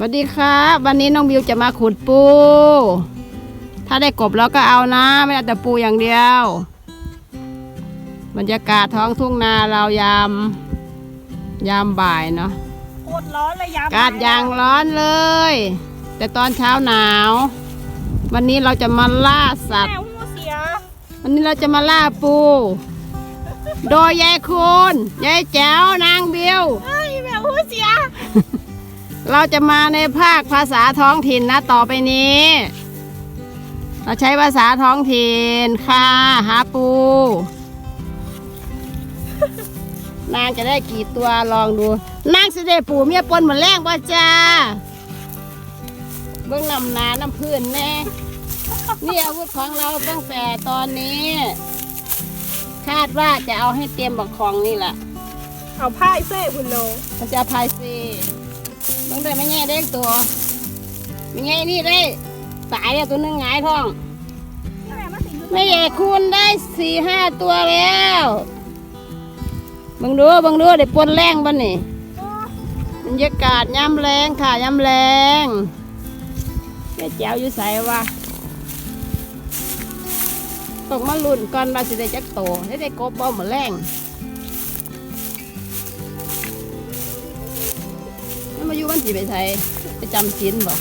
สวัสดีครับ วันนี้น้องบิวจะมาขุดปู ถ้าได้กบแล้วก็เอานะ ไม่เอาแต่ปูอย่างเดียว บรรยากาศท้องทุ่งนาเรายาม ยามบ่ายเนาะโคตรร้อนเลยยามอากาศยางร้อนเลย แต่ตอนเช้าหนาว วันนี้เราจะมาล่าสัตว์ แม่หูเสียวันนี้เราจะมาล่าปู โดยยายคุณยายแจ๋วนางบิว เฮ้ยแม่หูเสีย เราจะมาในภาคภาษาท้องถิ่นนะต่อไปนี้ เราใช้ภาษาท้องถิ่นค่ะหาปู นางจะได้กี่ตัวลองดู นางสิได้ปูเมียปนเหมือนแรงป่ะจ้าเบื้องนำนาน้ำพื้นแน่นี่อาวุธของเราตั้งแต่ตอนนี้ คาดว่าจะเอาให้เตรียมบักคองนี่แหละเอาผ้าเส้คุณโลมันจะพายซี มึงได้ไม่แง่เด็กตัวไม่แง่นี่ได้ตายแล้วตัวหนึงหงายท้อง ไม่ใหญ่คูณได้สี่ห้าตัวแล้วบังดูบังดูได้ปนแรงบ้านนี่บรรยากาศย้ำแรงค่ะย้ำแรงแม่แจ๋วอยู่ใส่วะต้องมาลุ่นก่อนว่าสิได้จักโตได้ได้กบบ่เหมือนแรง มันมาอยู่วันสิไปไทยไปจำศีลบ่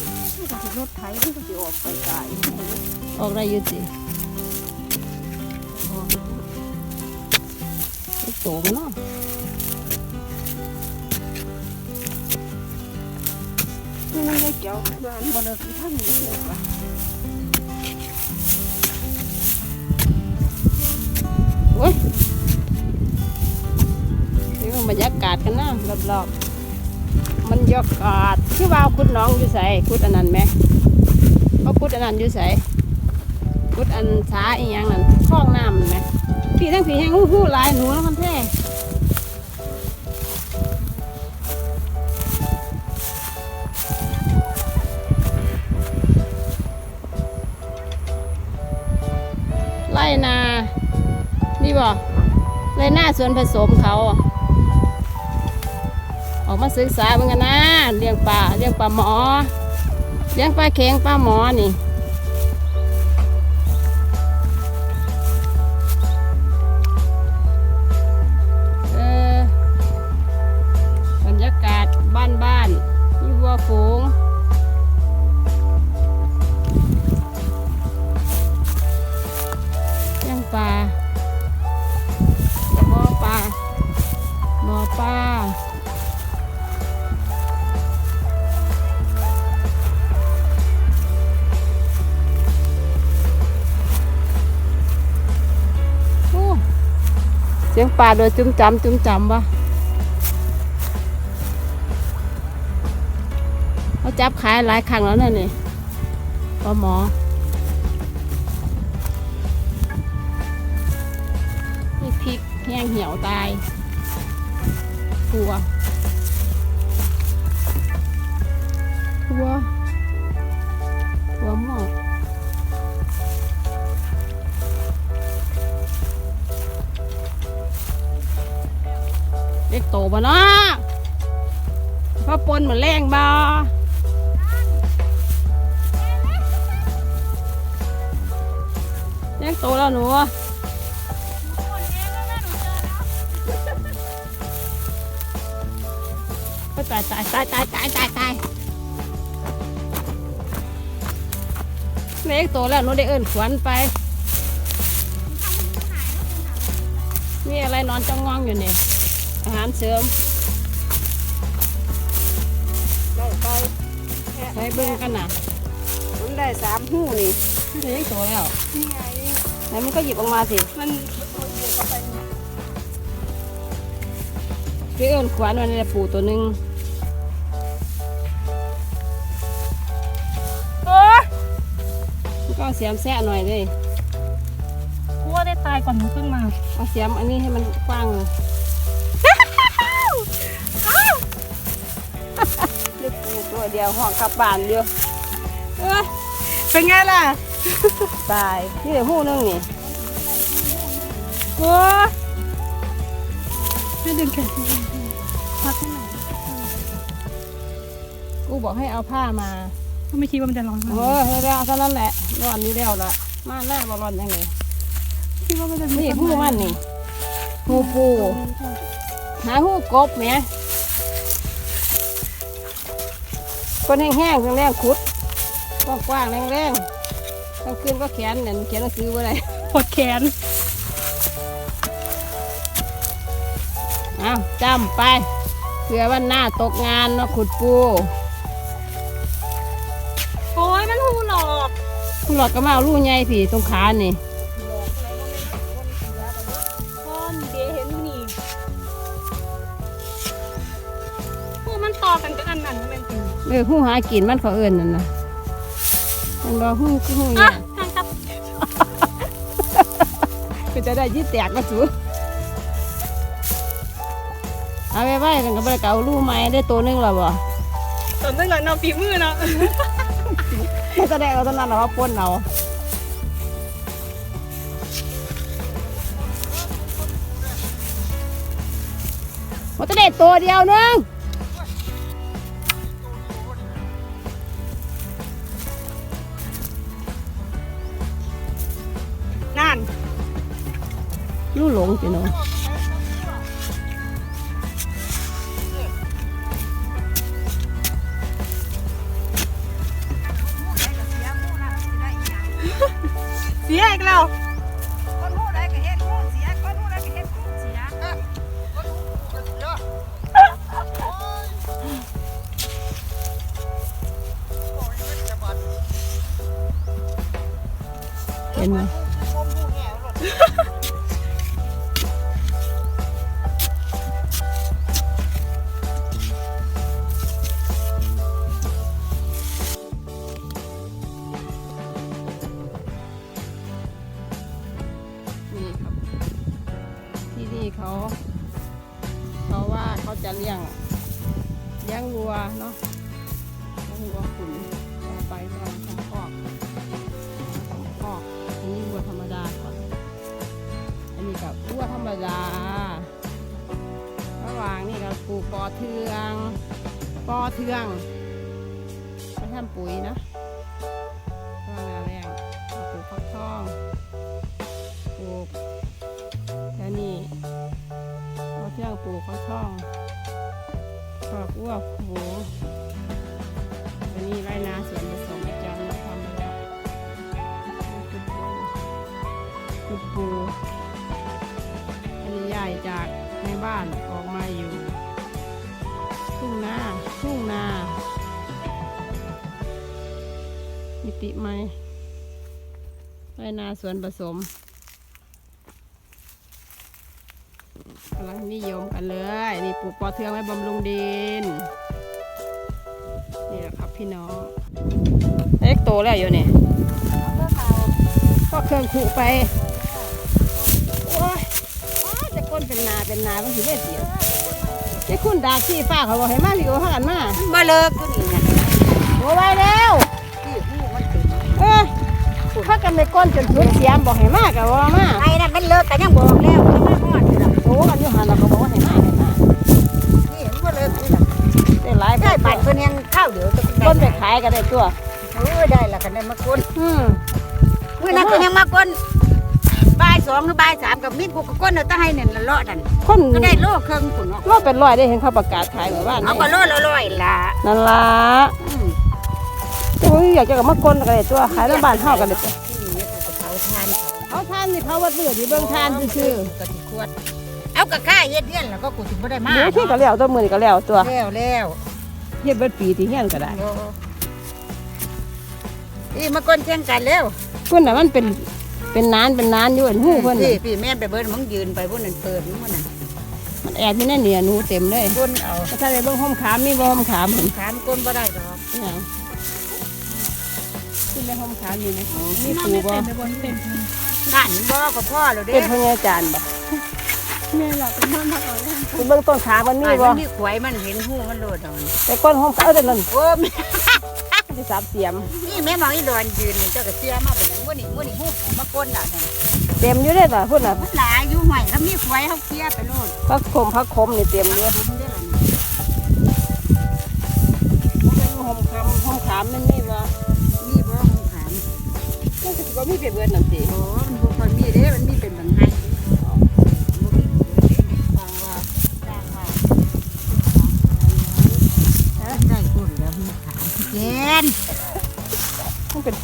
รถไถมันก็จะออกไปไกลออกได้อยุติโตมันเนาะนี่มันได้เกี่ยวเดินบนเรือท่านนี้เลยว่ะโอ้ยนี่มันบรรยากาศกันนะรอบๆมัน ยกกาศที่ว่าคุดน้องอยู่ใส่คุดอันนั้นไหมเขาคุดอันนั้นอยู่ใส่คุดอันช้าอีหยังนั่นคล้องน้ำไหมพี่ทั้งพี่แห้งหู้หู้ลายหนูแล้วมันแท้ไล่นา นี่บ่ไรนาส่วนผสมเขา ออกมาศึกษาเหมือนกันนะเลี้ยงปลาเลี้ยงปลาหมอเลี้ยงปลาเข็งปลาหมอนี่ สียงปลาโดยจุ้มจำจุ้มจำวะเขาจับขายหลายครั้งแล้วนั่นนี่ปลาหมอนี่พริกแห้งเหี่ยวตายทัวทัวทัว ล็กโตบ่เนาะพ่อปนเหมือนแรงบ่เล็กโตแล้วหนูก็ตายตายตายตายตายตายตายเล็กโตแล้วหนูได้เอิ้นขวัญไปมีอะไรนอนจ้องงองอยู่เนี่อา หารเสริมได้ไปใช้เบิ้งกันนะมันได้สามหูนี่เล็กโตแล้วนี่ไงไหนมันก็หยิบออกมาสิ มันเอาเหยียบเข้าไปเนี่ยพี่เอิ้นขวัญมันนี่ปูตัวหนึ่งโอ้ยมันก็เอาเสียมแซะหน่อยเลยกลัวได้ตายก่อนหนูขึ้นมา เอาเสียมอันนี้ให้มันกว้างเลย เดียวห้องขับบ้านเดียวเอ้ยเป็นไงล่ะ ตายนี่เดี๋ยวหูนึงนี่โอ้ยให้ดึงแขนพักให้หน่อยกูบอกให้เอาผ้ามาก็ไม่คิดว่ามันจะร้อนขนาดเอนี้อแล้วเท่านั้นแหละร้อนนี้แล้วละมาหน้าบอลอนยังไงคิดว่ามันจะนี่หูมันนี่หูปูหาหูกบเนี่ย คนแห้งๆแรงๆขุดกว้างๆแรงๆกลางคืนก็แขนเนี่ยเขียนหนังสือว่าไรปวดแขนเอาจำไปเผื่อวันหน้าตกงานเนาะขุดปู โอ้ยมันหูหลอกผู้หลอดก็มาเอาลูกใหญ่ผีตรงขานี่ ออหูหากินมันเขาเอิญนั่นนะมันบอกหูคือหูอะเนี่ยทางครับก็จะได้ยืดแตกมาสูเอาไปไว้กันก็ไปเก่าลูกใหม่ได้ตัวหนึงแล้วบ่ตอนนั้นเราฝีมือเนาะไม่จะได้เอาตอนนั้นเราเอาปนเอามันจะได้ตัวเดียวนึง ลูกหลงสิเนา จะเลี้ยงเลี้ยงวัวเนาะเลี้ยงวัวขุนเอไปตอนทำคอกทำคอกอันนี้วัวธรรมดาก่อนอันนี้กับวัวธรรมดาระหว่างนี่เราปลูกปอเทืองปอเทืองไปทำปุ๋ยนะว่างนแรงเราปลูกฟักทองปลูกแค่นี้ปอเทืองปลูกฟักทอง ขอบวัวกโหอันนี้ไรนาสวนผสมอาจารย์ทำแล้วขุดปูขุดปูอันนี้ใหญ่จากในบ้านออกมาอยู่ ทุ่งนาทุ่งนามิติไหมไรนาสวนผสมกำลังนิยมกันเลย นี่ป ลูกปอเทืองไว้บำรุงดิน นี่แหละครับพี่น้องเล็กโตแล้วอยู่เนี่ยก็เครื่องขู่ไปโอ้ยอ้าวจะก้นเป็นนาเป็นนาบางทีได้เสียไอ้คุณดากที่ฟ้าเขาบอกให้มาพี่โอเขากันมาบ่เลิกตัวนี้นะโอ้ไว้แล้วที่หูมันถึงเออถ้ากันไปก้นจนสุดเสียมบอกให้มากับว่ามาไอ้นั่นมันเลิกกันยังบอกแล้วยังมาฮอดอยู่ล่ะโอ้กันอยู่หันเราก็บอกว่าให้ ได้หลายได้ปั่นเพิ่นยังข้าวเดียวจะก้นไปขายก็ได้ตัวโอ้ยได้ละกันได้มากนอืมมื้อนั้นก็ยังมากนบ่ายสองหรือบ่ายสามกับมีดกูก็ก้นเอาแตะให้เนี่ยละเลาะนั่นคนก็ได้โลครึ่งพุ่นเนาะรอบเป็นร้อยได้เห็นเขาประกาศขายหมู่บ้านเอาก็โลละร้อยล่ะนั่นล่ะอืมโอ้ยอยากจะกับมากลก็ได้ตัวขายน้ำบ้านเฮากันเลยตัวที่นี่กูก็เผาทานเขาเอาทานนี่เขาวัดเลือดอยู่เบิ่งทานซื่อก็สิขวดเอากะค่าเฮ็ดเฮียนแล้วก็กูสิบ่ได้ๆมาเดี๋ยวที่ก็แล้วตัวมือนี่ก็แล้วตัวแล้วแล้วเฮ็ดเบิดปีที่เฮียนก็ได้โอ้อีมาก้นเที่ยงกันแล้วคุณน่ะมันเป็นเป็นนานเป็นนานอยู่อันหู้เพิ่นพี่น่ะพี่แม่นไปเบิ้มึงยืนไปพวกนั้นเปิดมึงมันน่ะมันแอบอยู่ในเหนือหนูเต็มเลยก้นเอาถ้าได้เบิ่งห้อมขามมีบ่ห้อมขามเห็นขามก้นบ่ได้ดอกอิหยังขึ้นไปห้อมขามอยู่ไหมมีนอนปูไม่บ่เต็มไปบนเต็มนั่นบ่ก็พ่อแล้วเด้เป็นพญาจารย์บ่ แม่หลับเป็นนอนพักเอาเลยไปเบิ่งต้นขามันมีอ้ายบ่มันมีขวายมันเห็นหูมันโลดเอาแต่ก้นห้อมขามเด้อนั่นโอ้แม่ที่สามเสียมนี่แม่หมองอีดอนยืนนี่เจ้าก็เสียมาเป็นหยังมื้อนี้มื้อนี้หูมาก้นน่ะนั่นเต็มอยู่เด้อล่ะพุ่นน่ะมันหลายอยู่ห้อยถ้ามีขวายเฮาเคลียร์ไปโลดพักคมพักคมนี่เต็มอยู่คุ้มเด้อล่ะบ่เป็นหามมันมีบ่มีบ่หูขามมันก็สิบ่มีไปเบิดนั่นติโอ้มันบ่ค่อยมีเด้มันมีเป็นบาง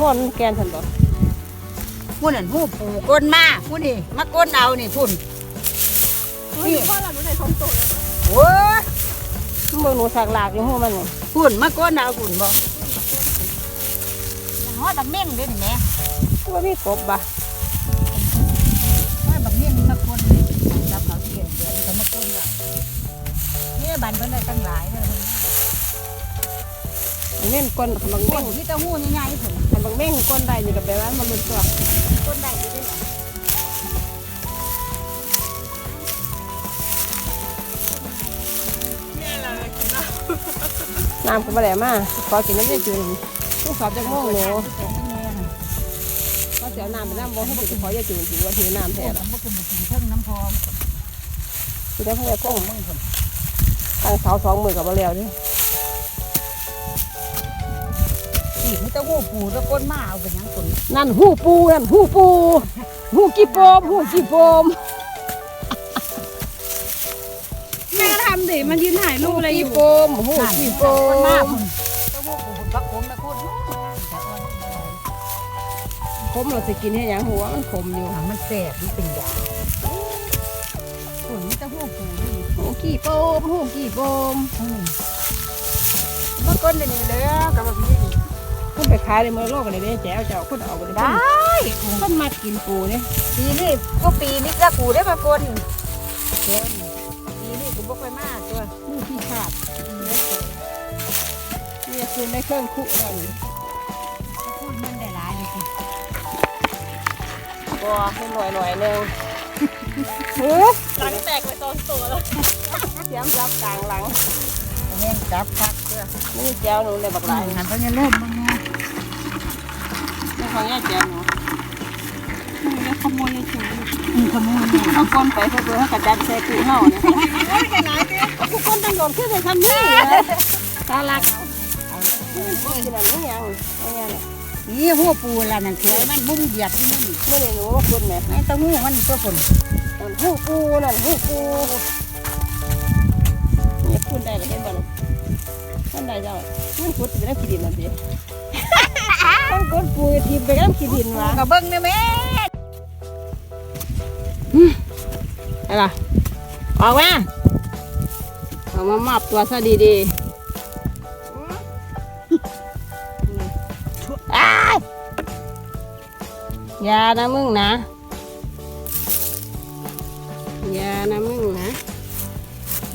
พ่นแกนซั่นบ่ผู้นั่นหูปูก้นมาผู้นี่มาก้นเอานี่พุ่นนี่พ่อเราหนูได้ของโตเลยโอ้ยมันเบิ่งหนูสักหลากอยู่ฮู้มันนี่พุ่นมาก้นเอาพุ่นบ่ฮอดบักเม่งเด้นี่แหม่คือว่ามีกบบ่ฮอดบักเม่งมาก้นนี่จับเขาเสียนเดือนเขามาก้นว่านี่บันเพิ่นได้ตั้งหลายเลยอันนี้ก้นขนมเม่เม่งงมีแต่หูใหญ่ๆพุ่น ขนมเม่งก้นได้อยู่กับแบบว่ามันหลุดตัวก้นได้อยู่เด้อแม่เรากินแล้วน้ำก็บ่ได้มาขอกินน้ำยายจุนลูกสาวจักโมงหนูเขาสิเอาน้ำไปน้ำบ่ให้ไปขอยายจุนสิว่าถือน้ำแท้ล่ะบ่ขึ้นกินน้ำพองสิได้ำพ่อยายคงตั้งเสาสองมือกับบ่แล้วด้วย เด้นี่มีแต่หูปูแตะก้นมาเอาไปหยังคนนั่นหูปูนั่นหูปูหูกี่โปมหูกี่โปมแม่ทำดิมันยืนถ่ายรูปอะไรอยู่โปมหูกี่โปก้นมามพุ่นแต่หูปูพุ่นบักผมตะก้นจะอ่อนขมเราสิกินให้หยังหัวมันขมอยู่หางมันแสบมันเป็นยาพุ่นมีแต่หูปูนี่หูกี่โปมหูกี่โปมอืมมาก้น ได้นี่เด้อกับแบบนี้คุณไปขายในเมืองโลกอะไรเนี่ยแจ๋วเจ้าคุณเอาไปเลยได้คนมากินปูเนี่ยปีนี้ก็ปีนี้ก็กูได้มาก้นเดี๋ยวปีนี้กูบ่ค่อยมาตัวนี่ที่ขาดนี่คือไม่เครื่องคุแล้วนี่พูดมันได้หลายเลยสิบัวให้หน่อยหน่อยหนึ่งเฮ้ยหลังแตกไปตอนโตแล้วเสียมรับกลางหลังแม่งจับคักเด้อนี่แจ๋วหนูเลยบักหลายหันไปยังเริ่มบ้างไงนี่ ของย่าแจ๋วหนูมันจะขโมยในถุงอืมขโมยเนี่ยเอาก้นไปเพื่อเพื่อให้กระจัดใส่ปูเห่าเนี่ยโอ้ยแกไหนดิเอาผู้คนต้องโดนขึ้นในทำนี่เลยตาลักเอากินอะไรยังเอาไงเนี่ยนี่หัวปูละนั่นสวยมันบุ้งเบียดที่นี่เมื่อไหร่หนูว่าคุณเนี่ยไอ้เต้าหู้มันตัวฝนนั่นหูปูนั่นหูปูนี่คุณได้หรือเป็นบ้างมันได้เจ้ามันขุดไปแล้วขี้ดินนั่นสิ มันขุดปูทีไปแล้วขี้ดินวะกระเบิ้งเนี่ยแม่อะไรออกมาเอามามอบตัวซะดีๆอ้ายอย่านะมึงนะอย่านะมึงนะ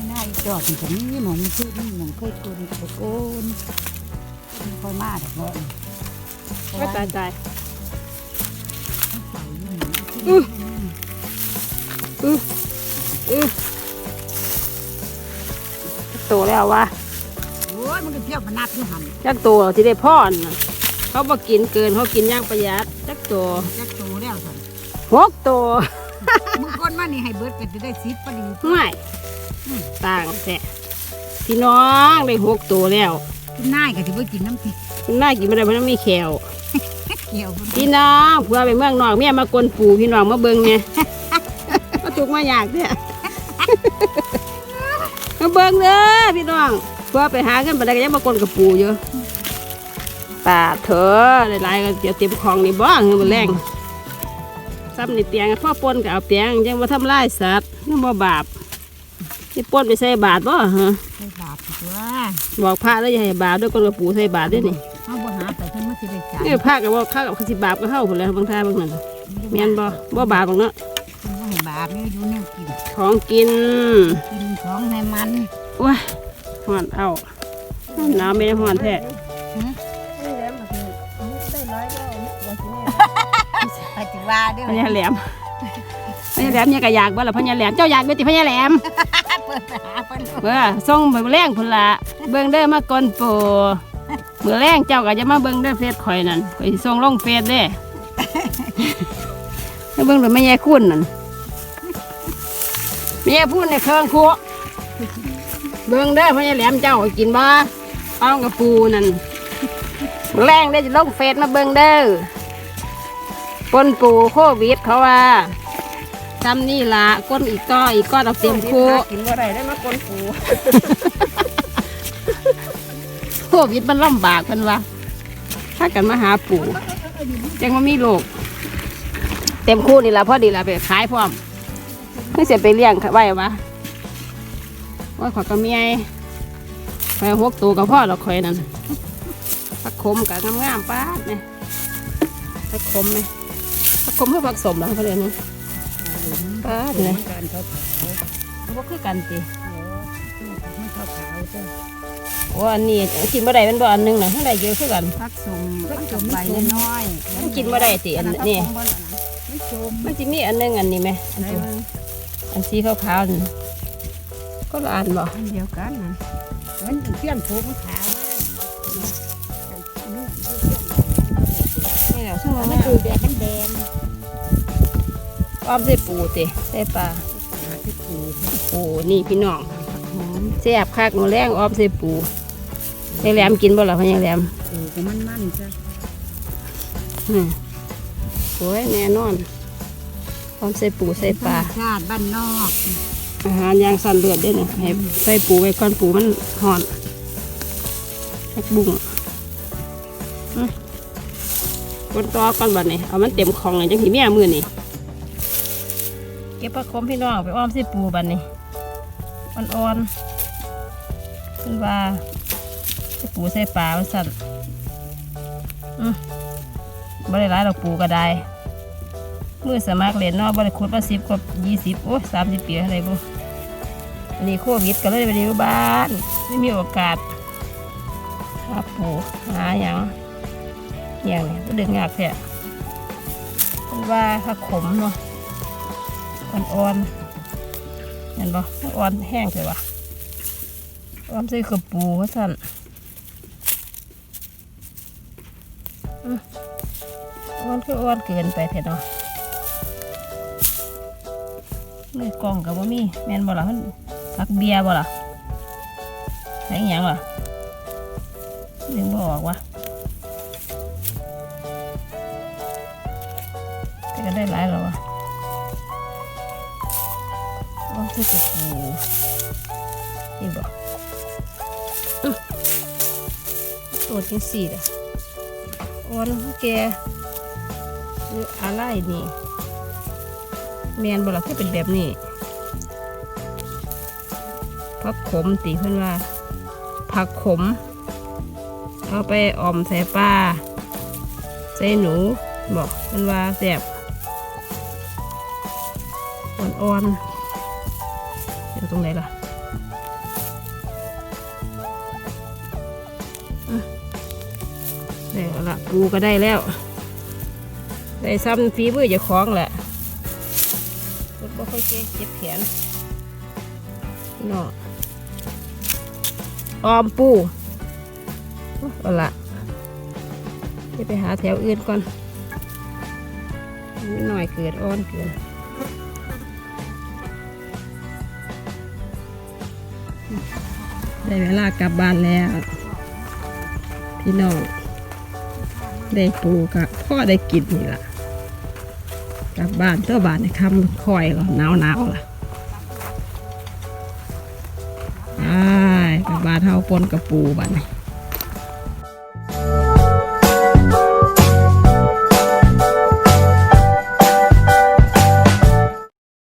น่าจอดผมนี่หมองชื่อนี่หมองเคยโกนเคยโกนไม่ค่อยมาดอก เนาะก็ตายตายอืออืออือโตแล้ววะโอ้ยมันก็เที่ยวมานับอยู่หันจักโตที่ได้พ่อนน่ะเขาบ่กินเกินเขากินอย่างประหยัดจักโตจักโตแล้วสันหกโตมึงก้นมานี่ให้เบิดก็จะได้สิบพอดีไม่ต่างแต่พี่น้องได้หกโตแล้วกินน่ายก็จะไปกินน้ำพริกคุณน่ากินไม่ได้เพราะมันมีแขว เกี่ยวพุ่นพี่น้องเพื่อไปเมืองนอกเมียมากวนปูพี่น้องมาเบิ่งไงมาจุกมาอยากเนี่ยมาเบิ่งเด้อพี่น้องเพื่อไปหาเงินบันไดก็ยังมากวนกับปูอยู่ตาเถอะหลายๆก็เดี๋ยวเตรียมของนี่บ้างเงินมันแรงซ้ำนี่เตียงพ่อปนกับเอาเตียงยังมาทำลายสัตว์นั่นบ่บาปนี่ปนไปใส่บาทบ่ฮะได้บาปตัวบอกพระแล้วอย่าให้บาปด้วยคนกับปูใส่บาทด้วยนี่ พิ่นมาสิได้จ่ายนี่พระกับว่าข้ากับขสิบาปก็เข้าผลแล้วบางท่าบางนั้นเมียนบ่บ่บาปบางเนาะเพิ่นบ่ให้บาปนี่อยู่แนวกินของกินกินของให้มันว้าหอนเอาน้ำไม่ได้หอนแท้ปฏิวัติเด้อพญาแหลมพญาแหลมเนี่ยก็อยากบ่ล่ะพญาแหลมเจ้าอยากเป็นติพญาแหลมเปิดไปหาเพิ่นเบ้อส่งไปแรงพุ่นละเบิ่งเด้อมาก่อนปูเมื่อแรงเจ้าก็จะมาเบิ่งเด้อเฟซข่อยนั่นข่อยสิส่งลงเฟซเด้ให้เบิ่งเด้อแม่ยายคุณนั่นแม่ยายพูดในเครื่องครัวเบิ่งเด้อพญาแหลมเจ้ากินบ่เอากับปูนั่นแรงได้จะลงเฟซมาเบิ่งเด้อปนปูโควิดเขาว่าจำนี่ละก้นอีกก้ออีกก้อนเอาเต็มคู่กินบ่ได้ได้มากลปู โควิดมันลำบากเพิ่นว่าถ้ากันมาหาปู่จังว่ามีโรคเต็มคู่นี่ละพอดีละไปขายพร้อมไม่เสียไปเลี้ยงไว้วะว่าขอยก็เมียไปหกตัวกับพ่อเราคอยนั่นผักขมกับงามๆป้าดเนี่ยผักขมไหมผักขมเพื่อผักสมเหรอเขาเรียกนี่ป้าดเนี่ยการเขาขาวว่าคือกันจีไม่เขาขา วจ้ะว่าอันนี้กินบ่ได้เป็นบ่อันหนึงนะข้างใดเยอะคือกัน พักส่งมันกับใบน้อยมันกินบ่ได้ติอันนี้ ไม่ชมมันจะมีอันหนึงอันนี้ไหมอันในตัวเมืองอันสีขาวๆนี่ก็ละอันบ่อันเดียวกันนะมันเปี้ยนผมขาวนี่แหละช่วงมันั้นนคือแดงมันแดงอ้อมใส่ปูติใส่ปลา หาที่ปูปูนี่พี่น้อง แซ่บคักหนูแรงอ้อมใส่ปูยายแหลมกินบ่ล่ะพ่อยายแหลมปูก็มันมันจ้ะอืมโอ้ยแน่นอนอ้อมใส่ปูใส่ปลาชาติบ้านนอก อาหารยางสั่นเลือดเด้วยเนี่ยให้ใส่ปูไว้ก่อนปูมันห่อนให้บุ้งอืมกดต่อก่อนบัดนี้เอามันเต็มของเลยจังสีแม่มือนี่เก็บผักคมพี่น้องไปอ้อมใส่ปูบัดนี้ อ่อนๆขึ้นว่าใส่ปูใส่ปลาสั่นอืมบ่ได้ายดอกปูก็ได้มือสมัครเล่นเนาะบริคุดมาสิบกว่ายี่สิบโอ้สามสิบปีอะไรบุอันนี้โควิดก็เลยไปอยู่บ้านไม่มีโอกาสหาปูหาอย่างอย่างนี้ก็ดึงยากแท้มันว่าถ้าขมเนาะอ่อนๆ เห็นบ่อ่อนแห้งเลยวะอ่อนใส่กระปูว่าสั่นอื้ออ่อนคืออ่อนเกินไปแท้เนาะมือกล่องกับว่ามีแมนบ่ล่ะมันพักเบียบ่ล่ะใช้อหยังล่ะดึงบ่ออกวะแต่ก็ได้หลายแล้ว วะโอ้ที่กระปูนี่บ่อื้อตัวที่สี่อะอ่อนแกหรืออะไรนี่แมนบ่ล่ะคือเป็นแบบนี้ผักขมตีเพื่อนว่า ผักขม เอาไปออมใส่ปลาใส่หนูบอกเพื่อนว่าแสบอ่อนๆ เดี๋ยวตรงไหนล่ะได้แล้วละปูก็ได้แล้ว ได้ซ้ำฝีมือจะคล้องแหละรถบ่ค่อยเจ๊เจ็บแขนเนาะออมปูเอาละจะไปหาแถวอื่นก่อนนิดหน่อยเกิดอ้อนเกิน ได้เวลากลับบ้านแล้ว พี่น้องได้ปูกับพ่อได้กินนี่ล่ะ กลับบ้านเจ้าบ้านในคำคอยก็หนาวหนาวล่ะไปกลับบ้านเท้าปนกับปูบ้านนี่